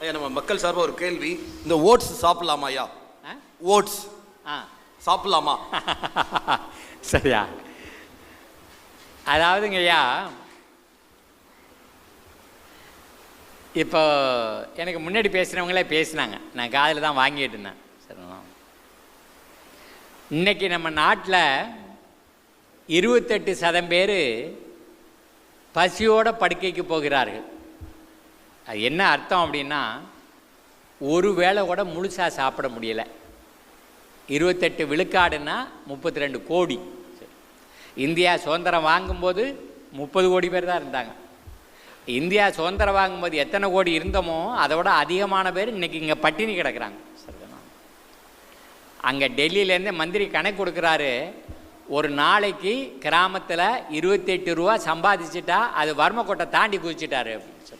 ஐயா நம்ம மக்கள் சார்பாக ஒரு கேள்வி. இந்த ஓட்ஸ் சாப்பிடலாமா ஐயா ஆ? ஓட்ஸ். ஆ. சாப்பிடலாமா? சரியா? அதாவதுங்க ஐயா இப்போ எனக்கு முன்னாடி பேசுகிறவங்களே பேசினாங்க. நான் காதில் தான் வாங்கிட்டு இருந்தேன். சரிங்களா? இன்னைக்கு நம்ம நாட்டில் இருபத்தெட்டு சதம் பேர் பசியோட படுக்கைக்கு போகிறார்கள். அது என்ன அர்த்தம் அப்படின்னா ஒரு வேளை கூட முழுசாக சாப்பிட முடியலை. இருபத்தெட்டு விழுக்காடுன்னா முப்பத்தி ரெண்டு கோடி. இந்தியா சுதந்திரம் வாங்கும்போது முப்பது கோடி பேர் தான் இருந்தாங்க. இந்தியா சுதந்திரம் வாங்கும்போது எத்தனை கோடி இருந்தோமோ அதை விட அதிகமான பேர் இன்னைக்கு இங்கே பட்டினி கிடக்குறாங்க. அங்கே டெல்லியிலேருந்து மந்திரி கணக்கு கொடுக்குறாரு ஒரு நாளைக்கு கிராமத்தில் இருபத்தெட்டு ரூபா சம்பாதிச்சிட்டா அது வறுமை கோட்டை தாண்டி குதிச்சிட்டாரு அப்படின்னு சொல்லி.